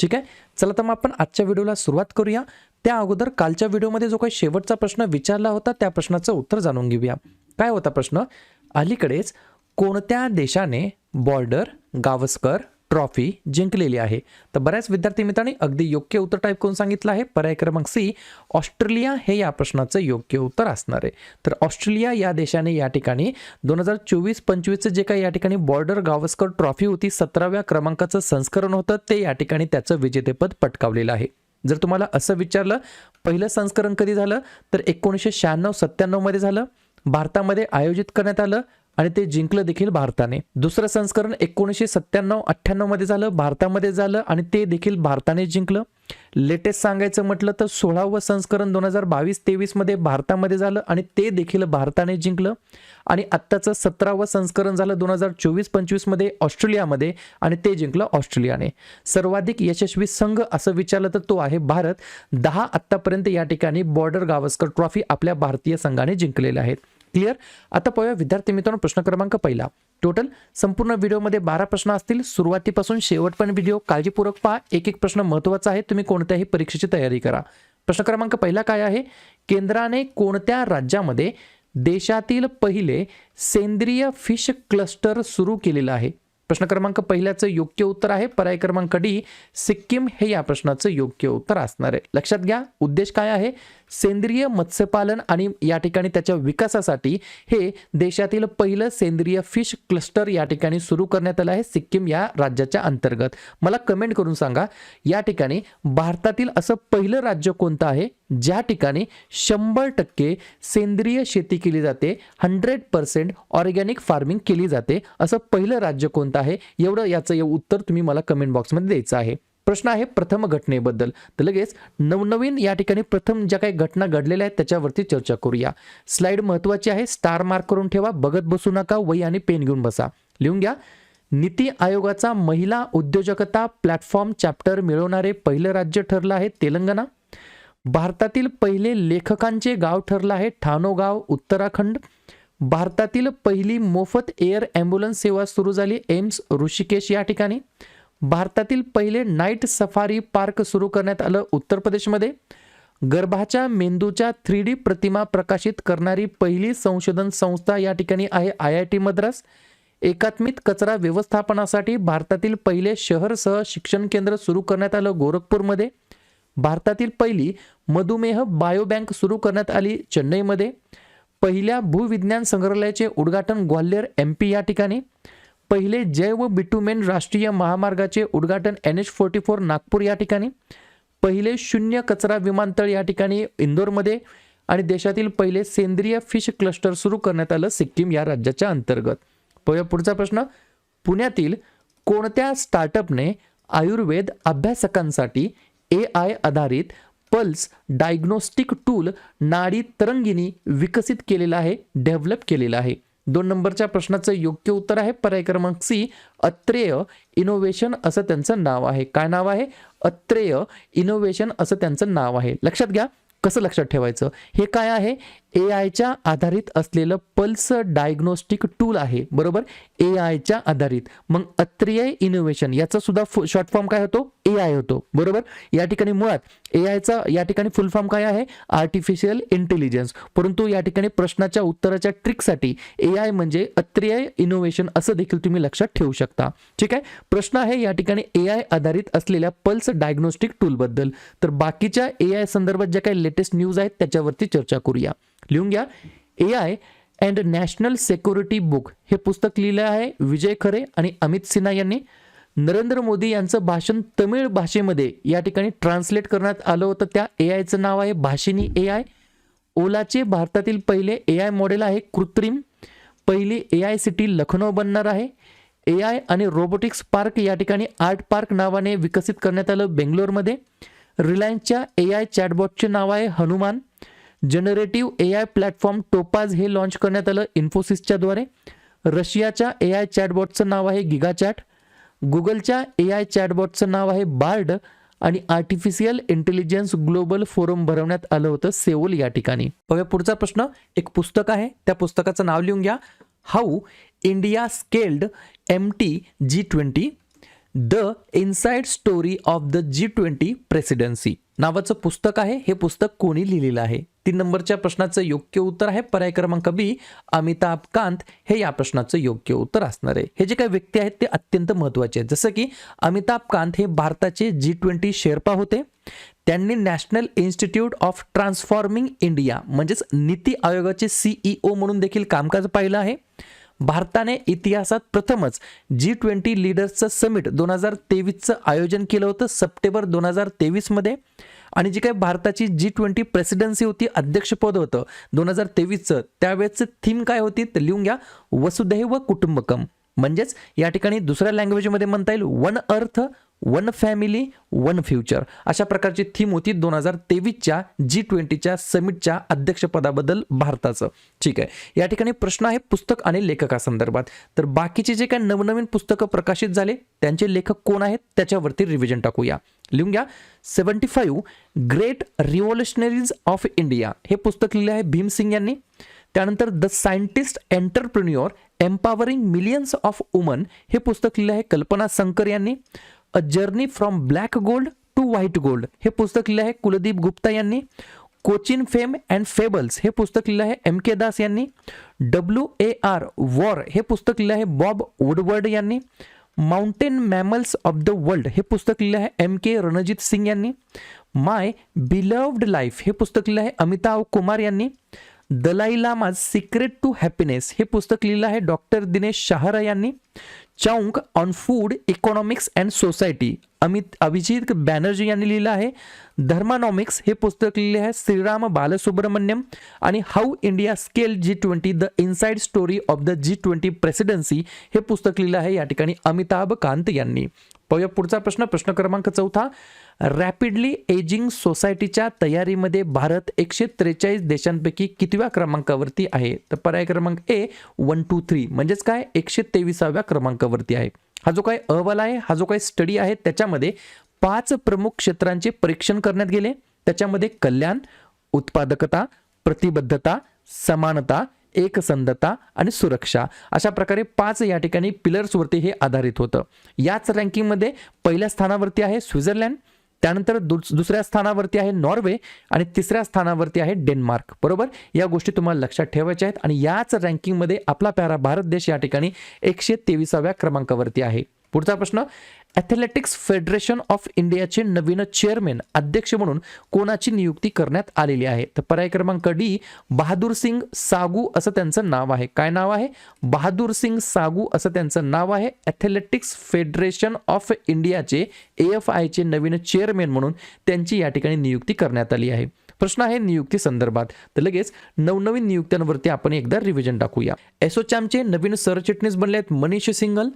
ठीक आहे? चला तर मग आपण आजच्या व्हिडिओला सुरुवात करूया. त्या अगोदर कालच्या व्हिडिओमध्ये जो काही शेवटचा प्रश्न विचारला होता त्या प्रश्नाचं उत्तर जाणून घेऊया. काय होता प्रश्न? अलीकडेच कोणत्या देशाने बॉर्डर गावस्कर ट्रॉफी जिंकलेली आहे. तर बऱ्याच विद्यार्थी मित्रांनी अगदी योग्य उत्तर टाईप करून सांगितलं आहे. पर्याय क्रमांक सी ऑस्ट्रेलिया हे या प्रश्नाचं योग्य उत्तर असणार आहे. तर ऑस्ट्रेलिया या देशाने या ठिकाणी दोन हजार चोवीस पंचवीसचं जे काही या ठिकाणी बॉर्डर गावस्कर ट्रॉफी होती सतराव्या क्रमांकाचं संस्करण होतं ते या ठिकाणी त्याचं विजेतेपद पटकावलेलं आहे. जर तुम्हाला असं विचारलं पहिलं संस्करण कधी झालं? तर एकोणीसशे शहाण्णव सत्त्याण्णवमध्ये झालं. भारतामध्ये आयोजित करण्यात आलं. आणि ते जिंकलं देखील भारताने. दुसरं संस्करण एकोणीसशे सत्त्याण्णव अठ्ठ्याण्णवमध्ये झालं भारतामध्ये झालं आणि ते देखील भारताने जिंकलं. लेटेस्ट सांगायचं म्हटलं तर सोळावं संस्करण दोन हजार बावीस तेवीसमध्ये भारतामध्ये झालं आणि ते देखील भारताने जिंकलं. आणि आत्ताचं सतरावं संस्करण झालं दोन हजार चोवीस पंचवीसमध्ये ऑस्ट्रेलियामध्ये आणि ते जिंकलं ऑस्ट्रेलियाने. सर्वाधिक यशस्वी संघ असं विचारलं तर तो आहे भारत. दहा आत्तापर्यंत या ठिकाणी बॉर्डर गावस्कर ट्रॉफी आपल्या भारतीय संघाने जिंकलेल्या आहेत. क्लिअर? आता पाहूया विद्यार्थी मित्रांनो प्रश्न क्रमांक पहिला. टोटल संपूर्ण व्हिडिओमध्ये बारा प्रश्न असतील. सुरुवातीपासून शेवटपर्यंत व्हिडिओ काळजीपूर्वक पहा. एक एक प्रश्न महत्त्वाचा आहे. तुम्ही कोणत्याही परीक्षेची तयारी करा. प्रश्न क्रमांक पहिला काय आहे? केंद्राने कोणत्या राज्यामध्ये देशातील पहिले सेंद्रिय फिश क्लस्टर सुरू केलेलं आहे? प्रश्न क्रमांक पहिल्याचं योग्य उत्तर आहे. पर्याय क्रमांक डी सिक्कीम हे या प्रश्नाचं योग्य उत्तर असणार आहे. लक्षात घ्या उद्देश काय आहे? सेंद्रिय मत्स्यपालन आणि या ठिकाणी त्याच्या विकासासाठी हे देशातील पहिलं सेंद्रिय फिश क्लस्टर या ठिकाणी सुरू करण्यात आलं आहे सिक्कीम या राज्याच्या अंतर्गत. मला कमेंट करून सांगा या ठिकाणी भारतातील असं पहिलं राज्य कोणतं आहे? ज्या ठिकाणी शंभर टक्के सेंद्रिय शेती केली जाते हंड्रेड पर्सेंट ऑर्गॅनिक फार्मिंग केली जाते असं पहिलं राज्य कोणतं आहे. एवढं याचं उत्तर तुम्ही मला कमेंट बॉक्समध्ये द्यायचं आहे. प्रश्न आहे प्रथम घटनेबद्दल. तर लगेच नवनवीन या ठिकाणी प्रथम ज्या काही घटना घडलेल्या आहेत त्याच्यावरती चर्चा करूया. स्लाइड महत्वाची आहे. स्टार मार्क करून ठेवा. बघत बसू नका. वही आणि पेन घेऊन बसा. लिहून घ्या. नीती आयोगाचा महिला उद्योजकता प्लॅटफॉर्म चॅप्टर मिळवणारे पहिलं राज्य ठरलं आहे तेलंगणा. भारतातील पहिले लेखकांचे गाव ठरलं आहे ठाणो गाव उत्तराखंड. भारतातील पहिली मोफत एअर ॲम्ब्युलन्स सेवा सुरू झाली एम्स ऋषिकेश या ठिकाणी. भारतातील पहिले नाईट सफारी पार्क सुरू करण्यात आलं उत्तर प्रदेशमध्ये. गर्भाच्या मेंदूच्या थ्री डी प्रतिमा प्रकाशित करणारी पहिली संशोधन संस्था या ठिकाणी आहे आय आय टी मद्रास. एकात्मिक कचरा व्यवस्थापनासाठी भारतातील पहिले शहरसह शिक्षण केंद्र सुरू करण्यात आलं गोरखपूरमध्ये. भारतातील पहिली मधुमेह बायोबँक सुरू करण्यात आली चेन्नईमध्ये. पहिल्या भूविज्ञान संग्रहालयाचे उद्घाटन ग्वाल्हेर एम पी या ठिकाणी. पहिले जैव बिटुमेन राष्ट्रीय महामार्गाचे उद्घाटन N H forty four Nagpur या ठिकाणी. पहिले शून्य कचरा विमानतळ या ठिकाणी इंदोरमध्ये आणि देशातील पहिले सेंद्रिय फिश क्लस्टर सुरू करण्यात आलं सिक्कीम या राज्याच्या अंतर्गत. पाहूया पुढचा प्रश्न. पुण्यातील कोणत्या स्टार्टअपने आयुर्वेद अभ्यासकांसाठी ए आय आधारित pulse diagnostic tool Nadi Tarangini विकसित केलेला आहे डेव्हलप केलेला आहे. दोन नंबरच्या प्रश्नाचं योग्य उत्तर आहे पर्याय क्रमांक सी अत्रेय इनोव्हेशन असं त्यांचं नाव आहे. काय नाव आहे? अत्रेय इनोव्हेशन असं त्यांचं नाव आहे. लक्षात घ्या कसं लक्षात ठेवायचं? हे काय आहे? ए आयच्या आधारित असलेलं पल्स डायग्नोस्टिक टूल आहे बरोबर? ए आयच्या आधारित. मग अत्रिय इनोव्हेशन याचा सुद्धा शॉर्ट फॉर्म काय होतो? ए आय होतो बरोबर? या ठिकाणी मुळात ए आयचा या ठिकाणी फुल फॉर्म काय आहे? आर्टिफिशियल इंटेलिजन्स परंतु या ठिकाणी प्रश्नाच्या उत्तराच्या ट्रिकसाठी ए आय म्हणजे अत्रिय इनोव्हेशन असं देखील तुम्ही लक्षात ठेवू शकता. ठीक आहे? प्रश्न आहे या ठिकाणी ए आय आधारित असलेल्या पल्स डायग्नोस्टिक टूलबद्दल तर बाकीच्या ए आय संदर्भात ज्या काही लेटेस्ट न्यूज आहेत त्याच्यावरती चर्चा करूया. लिहून घ्या. A I and national security book हे पुस्तक लिहिलं आहे विजय खरे आणि अमित सिन्हा यांनी. नरेंद्र मोदी यांचं भाषण तमिळ भाषेमध्ये या ठिकाणी ट्रान्सलेट करण्यात आलं होतं. त्या ए आयचं नाव आहे भाषिनी ए आय ओलाचे भारतातील पहिले ए आय मॉडेल आहे कृत्रिम. पहिली ए आय सिटी लखनौ बनणार आहे. ए आय आणि रोबोटिक्स पार्क या ठिकाणी आर्ट पार्क नावाने विकसित करण्यात आलं बेंगलोरमध्ये. रिलायन्सच्या ए आय चॅटबॉटचे नाव आहे Hanuman. Generative A I platform Topaz हे लॉन्च करण्यात आलं इन्फोसिसच्या द्वारे. रशियाच्या ए आय चॅटबॉटचं नाव आहे गिगाचॅट गुगलच्या ए आय चॅटबॉटचं नाव आहे बार्ड आणि आर्टिफिशियल इंटेलिजन्स ग्लोबल फोरम भरवण्यात आलं होतं सेओल या ठिकाणी. बघा पुढचा प्रश्न. एक पुस्तक आहे. त्या पुस्तकाचं नाव लिहून घ्या. How India scaled M T G twenty the inside story of the G twenty presidency नावाचं पुस्तक आहे. हे पुस्तक कोणी लिहिलेलं आहे? तीन नंबरच्या प्रश्नाचं योग्य उत्तर आहे. पर्याय क्रमांक बी अमिताभ कांत हे या प्रश्नाचं योग्य उत्तर असणार आहे. हे जे काही व्यक्ती आहेत ते अत्यंत महत्त्वाचे आहेत. जसं की अमिताभ कांत हे भारताचे जी ट्वेंटी शेर्पा होते. त्यांनी national institute of transforming India NITI नीती आयोगाचे सीईओ म्हणून देखील कामकाज पाहिलं आहे. भारताने इतिहासात प्रथमच जी ट्वेंटी लीडर्सचं समिट दोन हजार तेवीसचं आयोजन केलं होतं सप्टेंबर दोन हजार तेवीसमध्ये. आणि जी काही भारताची जी ट्वेंटी प्रेसिडेन्सी होती अध्यक्षपद होतं दोन हजार तेवीसचं त्यावेळेचं थीम काय होती तर लिहून घ्या. वसुधैव कुटुंबकम. म्हणजेच या ठिकाणी दुसऱ्या लँग्वेजमध्ये म्हणता येईल one earth one family one future. अशा प्रकारची थीम होती दोन हजार तेवीसच्या जी ट्वेंटीच्या समिटच्या अध्यक्षपदाबद्दल भारताचं. ठीक आहे. या ठिकाणी प्रश्न आहे पुस्तक आणि लेखकासंदर्भात. तर बाकीचे जे काही नवनवीन पुस्तकं प्रकाशित झाले त्यांचे लेखक कोण आहेत त्याच्यावरती रिव्हिजन टाकूया. लिहून घ्या. Seventy five great revolutionaries of India हे पुस्तक लिहिलं आहे भीमसिंग यांनी. त्यानंतर the scientist entrepreneur empowering millions of women हे पुस्तक लिहिलं आहे कल्पना संकर यांनी. A journey from black gold to white gold हे पुस्तक लिहिलं आहे कुलदीप गुप्ता यांनी. Cochin fame and fables. हे पुस्तक लिहिलं आहे एम के दास यांनी. W A R war. हे पुस्तक लिहिलं आहे बॉब वुडवर्ड यांनी. Mountain mammals of the world. हे पुस्तक लिहिलं आहे एम के रणजित सिंग यांनी. My beloved life. हे पुस्तक लिहिलं आहे अमिताभ कुमार यांनी. Dalai Lama's secret to happiness हे पुस्तक लिहिलं आहे डॉक्टर दिनेश शाहरा यांनी. Chowk on food economics and society Amit Abhijit Banerjee यांनी लिहिलं आहे धर्मानॉमिक्स हे पुस्तक लिहिले आहे श्रीराम बालसुब्रमण्यम आणि how India scale G twenty the inside story of the G twenty presidency हे पुस्तक लिहिलं आहे. या ठिकाणी अमिताभ कांत यांनी. पाहूया पुढचा प्रश्न प्रश्न क्रमांक चौथा. रॅपिडली एजिंग सोसायटीच्या तयारीमध्ये भारत एकशे त्रेचाळीस देशांपैकी कितव्या क्रमांकावरती आहे? तर पर्याय क्रमांक ए वन टू थ्री. म्हणजेच काय? एकशे तेविसाव्या क्रमांकावरती आहे. हा जो काही अहवाल आहे हा जो काही स्टडी आहे त्याच्यामध्ये पाच प्रमुख क्षेत्रांचे परीक्षण करण्यात गेले. त्याच्यामध्ये कल्याण उत्पादकता प्रतिबद्धता समानता एकसंधता आणि सुरक्षा. अशा प्रकारे पाच या ठिकाणी पिलर्सवरती हे आधारित होतं. याच रँकिंगमध्ये पहिल्या स्थानावरती आहे स्वित्झर्लंड त्यानंतर दुस दुसऱ्या स्थानावरती आहे नॉर्वे आणि तिसऱ्या स्थानावरती आहे डेन्मार्क. बरोबर? या गोष्टी तुम्हाला लक्षात ठेवायच्या आहेत आणि याच रँकिंगमध्ये आपला प्यारा भारत देश या ठिकाणी एकशे तेविसाव्या क्रमांकावरती आहे. पुढचा प्रश्न ॲथलेटिक्स फेडरेशन ऑफ इंडियाचे नवीन चेअरमॅन अध्यक्ष म्हणून कोणाची नियुक्ती करण्यात आलेली आहे? तर पर्याय क्रमांक डी बहादूर सिंग सागू असं त्यांचं नाव आहे. काय नाव आहे? बहादूर सिंग सागू असं त्यांचं नाव आहे. ॲथलेटिक्स फेडरेशन ऑफ इंडियाचे ए एफ आयचे नवीन चेअरमॅन म्हणून त्यांची या ठिकाणी नियुक्ती करण्यात आली आहे. प्रश्न आहे नियुक्ती संदर्भात. तर लगेच नवनवीन नियुक्त्यांवरती आपण एकदा रिव्हिजन टाकूया. एसोचॅमचे नवीन सरचिटणीस बनले आहेत मनीष सिंगल.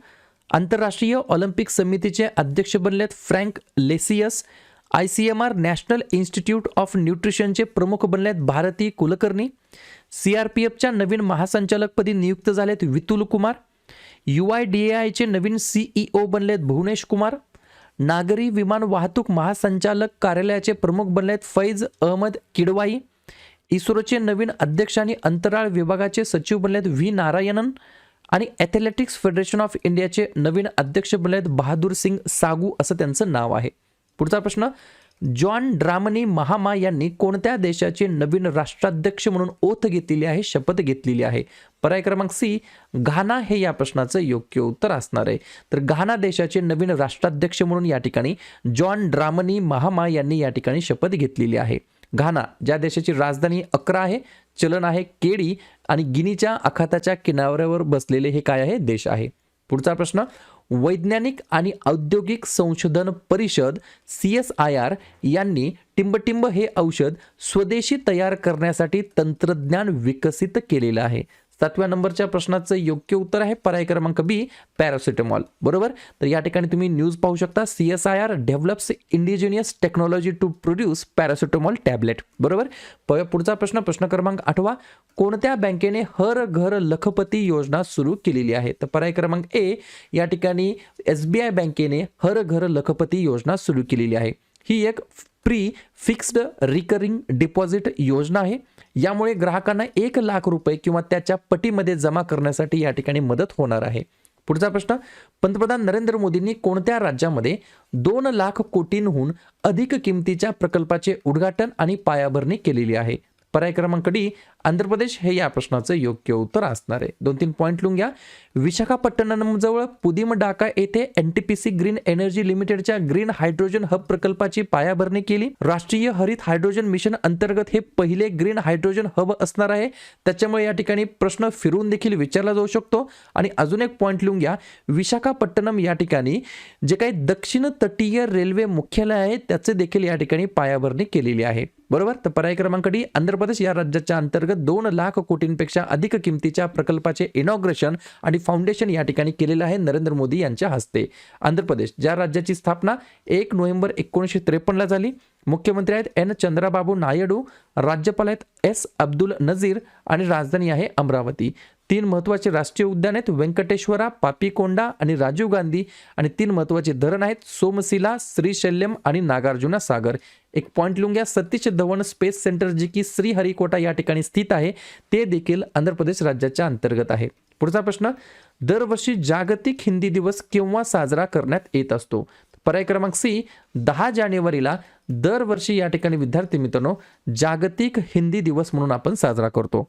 आंतरराष्ट्रीय ऑलिम्पिक समितीचे अध्यक्ष बनलेत frank लेसियस. I C M R national institute of न्यूट्रिशनचे प्रमुख बनलेत Bharati Kulkarni. C R P एफच्या नवीन महासंचालकपदी नियुक्त झालेत Vitul Kumar. U I D A आयचे नवीन सीईओ बनलेत भुवनेश कुमार. नागरी विमान वाहतूक महासंचालक कार्यालयाचे प्रमुख बनलेत फैज अहमद किडवाई. इस्रोचे नवीन अध्यक्ष आणि अंतराळ विभागाचे सचिव बनलेत व्ही नारायणन. आणि ॲथलेटिक्स फेडरेशन ऑफ इंडियाचे नवीन अध्यक्ष बनले आहेत बहादूर सिंग सागू असं त्यांचं नाव आहे. पुढचा प्रश्न जॉन ड्रामनी महामा यांनी कोणत्या देशाचे नवीन राष्ट्राध्यक्ष म्हणून ओथ घेतलेली आहे शपथ घेतलेली आहे? पर्याय क्रमांक सी घाना हे या प्रश्नाचं योग्य उत्तर असणार आहे. तर घाना देशाचे नवीन राष्ट्राध्यक्ष म्हणून या ठिकाणी जॉन ड्रामनी महामा यांनी या ठिकाणी शपथ घेतलेली आहे. घाना ज्या देशाची राजधानी अकरा आहे चलन आहे केडी आणि गिनीच्या आखाताच्या किनाऱ्यावर बसलेले हे काय आहे? देश आहे. पुढचा प्रश्न वैज्ञानिक आणि औद्योगिक संशोधन परिषद सी एस आय आर यांनी टिंबटिंब हे औषध स्वदेशी तयार करण्यासाठी तंत्रज्ञान विकसित केलेलं आहे. सातव्या नंबरच्या प्रश्नाचं योग्य उत्तर आहे. पर्याय क्रमांक बी पॅरासिटामॉल. बरोबर? तर या ठिकाणी तुम्ही न्यूज पाहू शकता. C S I R develops indigenous technology to produce paracetamol tablet. बरोबर? प- पुढचा प्रश्न प्रश्न क्रमांक आठवा. कोणत्या बँकेने हर घर लखपती योजना सुरू केलेली आहे? तर पर्याय क्रमांक ए या ठिकाणी एस बी आय बँकेने हर घर लखपती योजना सुरू केलेली आहे. ही एक प्री फिक्स्ड रिकरिंग डिपॉझिट योजना आहे. यामुळे ग्राहकांना एक लाख रुपये किंवा त्याच्या पटीमध्ये जमा करण्यासाठी या ठिकाणी मदत होणार आहे. पुढचा प्रश्न पंतप्रधान नरेंद्र मोदींनी कोणत्या राज्यामध्ये दोन लाख कोटींहून अधिक किमतीच्या प्रकल्पाचे उद्घाटन आणि पायाभरणी केलेली आहे? पर्याय क्रमांक डी आंध्र प्रदेश हे या प्रश्नाचं योग्य उत्तर असणार आहे. दोन तीन पॉईंट लिहून घ्या विशाखापट्टणमजवळ पुदिम डाका येथे एनटीपीसी ग्रीन एनर्जी लिमिटेडच्या ग्रीन हायड्रोजन हब प्रकल्पाची पायाभरणी केली. राष्ट्रीय हरित हायड्रोजन मिशन अंतर्गत हे पहिले ग्रीन हायड्रोजन हब असणार आहे. त्याच्यामुळे या ठिकाणी प्रश्न फिरून देखील विचारला जाऊ शकतो. आणि अजून एक पॉईंट लिहून घ्या विशाखापट्टणम या ठिकाणी जे काही दक्षिण तटीय रेल्वे मुख्यालय आहे त्याचे देखील या ठिकाणी पायाभरणी केलेली आहे. बरोबर? तर पर्याय क्रमांक डी आंध्र प्रदेश या राज्याच्या अंतर्गत दोन लाख कोटींपेक्षा अधिक किमतीच्या प्रकल्पाचे इनॉग्रेशन आणि फाउंडेशन या ठिकाणी केलेलं आहे नरेंद्र मोदी यांच्या हस्ते. आंध्र प्रदेश ज्या राज्याची स्थापना एक नोव्हेंबर एकोणीसशे त्रेपन्नला झाली मुख्यमंत्री आहेत एन चंद्राबाबू नायडू राज्यपाल आहेत एस अब्दुल नझीर आणि राजधानी आहे अमरावती. तीन महत्त्वाचे राष्ट्रीय उद्यान आहेत. व्यंकटेश्वरा पापीकोंडा आणि राजीव गांधी आणि तीन महत्त्वाचे धरण आहेत. सोमशिला श्रीशैल्यम आणि नागार्जुना सागर. एक पॉईंट लिहून घ्या. सतीश धवन स्पेस सेंटर जी की श्रीहरिकोटा या ठिकाणी स्थित आहे ते देखील आंध्र प्रदेश राज्याच्या अंतर्गत आहे. पुढचा प्रश्न दरवर्षी जागतिक हिंदी दिवस केव्हा साजरा करण्यात येत असतो? पर्याय क्रमांक सी दहा जानेवारीला दरवर्षी या ठिकाणी विद्यार्थी मित्रांनो जागतिक हिंदी दिवस म्हणून आपण साजरा करतो.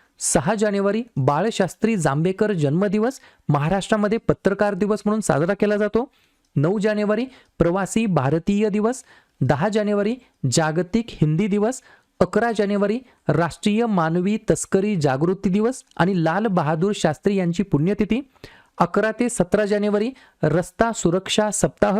सहा जानेवारी बाळशास्त्री जांभेकर जन्मदिवस महाराष्ट्रामध्ये पत्रकार दिवस म्हणून साजरा केला जातो. नऊ जानेवारी प्रवासी भारतीय दिवस दहा जानेवारी जागतिक हिंदी दिवस अकरा जानेवारी राष्ट्रीय मानवी तस्करी जागृती दिवस आणि लाल बहादूर शास्त्री यांची पुण्यतिथी अकरा ते सतरा जानेवारी रस्ता सुरक्षा सप्ताह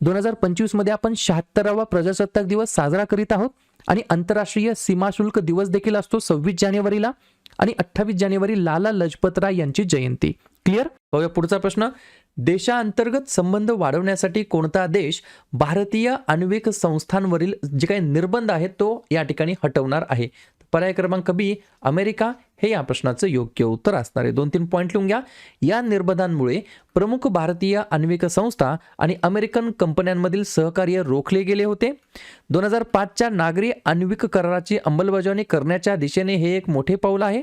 दोन हजार पंचवीसमध्ये आपण शहात्तरावा प्रजासत्ताक दिवस साजरा करीत आहोत आणि आंतरराष्ट्रीय सीमाशुल्क दिवस देखील असतो सव्वीस जानेवारीला आणि अठ्ठावीस जानेवारी लाला लजपतराय यांची जयंती. क्लिअर पुढचा प्रश्न. देशांतर्गत संबंध वाढवण्यासाठी कोणता देश भारतीय आण्विक संस्थांवरील जे काही निर्बंध आहेत तो या ठिकाणी हटवणार आहे? पर्याय क्रमांक बी अमेरिका. हे या प्रश्नाचं योग्य उत्तर असणार आहे. दोन तीन पॉईंट लिहून घ्या. या निर्बंधांमुळे प्रमुख भारतीय आण्विक संस्था आणि अमेरिकन कंपन्यांमधील सहकार्य रोखले गेले होते. दोन हजार पाचच्या नागरी आण्विक कराराची अंमलबजावणी करण्याच्या दिशेने हे एक मोठे पाऊल आहे.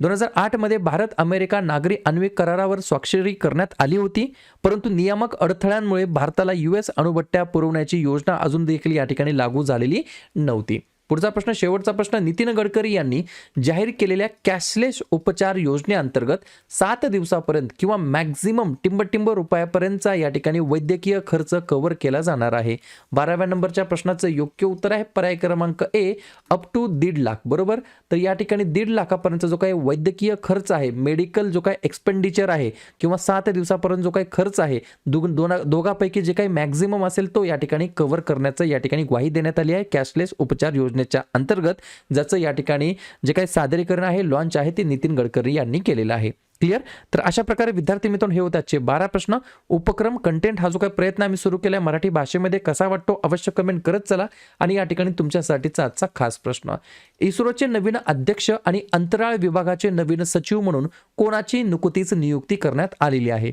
दोन हजार आठमध्ये भारत अमेरिका नागरी आण्विक करारावर स्वाक्षरी करण्यात आली होती परंतु नियामक अडथळ्यांमुळे भारताला यू एस अणुभट्ट्या पुरवण्याची योजना अजून देखील या ठिकाणी लागू झालेली नव्हती. पुढचा प्रश्न शेवटचा प्रश्न नितीन गडकरी यांनी जाहीर केलेल्या कॅशलेस उपचार योजनेअंतर्गत सात दिवसापर्यंत किंवा मॅक्झिमम टिंबटिंब रुपयापर्यंतचा या ठिकाणी वैद्यकीय खर्च कव्हर केला जाणार आहे. बाराव्या नंबरच्या प्रश्नाचं योग्य उत्तर आहे पर्याय क्रमांक ए अप टू दीड लाख बरोबर? तर या ठिकाणी दीड लाखापर्यंत जो काही वैद्यकीय खर्च आहे मेडिकल जो काही एक्सपेंडिचर आहे किंवा सात दिवसापर्यंत जो काही खर्च आहे दो दोन दोघापैकी जे काही मॅक्झिमम असेल तो या ठिकाणी कव्हर करण्याचं या ठिकाणी ग्वाही देण्यात आली आहे. कॅशलेस उपचार योजनेच्या अंतर्गत ज्याचं या ठिकाणी जे काही सादरीकरण आहे लॉन्च आहे ते नितीन गडकरी यांनी केलेलं आहे. क्लिअर तर अशा प्रकारे विद्यार्थी मित्रांनो हे होते आजचे बारा प्रश्न. उपक्रम कंटेंट हा जो काही प्रयत्न आम्ही सुरू केला मराठी भाषेमध्ये कसा वाटतो अवश्य कमेंट करत चला आणि या ठिकाणी तुमच्यासाठीचा आजचा खास प्रश्न. इस्रोचे नवीन अध्यक्ष आणि अंतराळ विभागाचे नवीन सचिव म्हणून कोणाची नुकतीच नियुक्ती करण्यात आलेली आहे?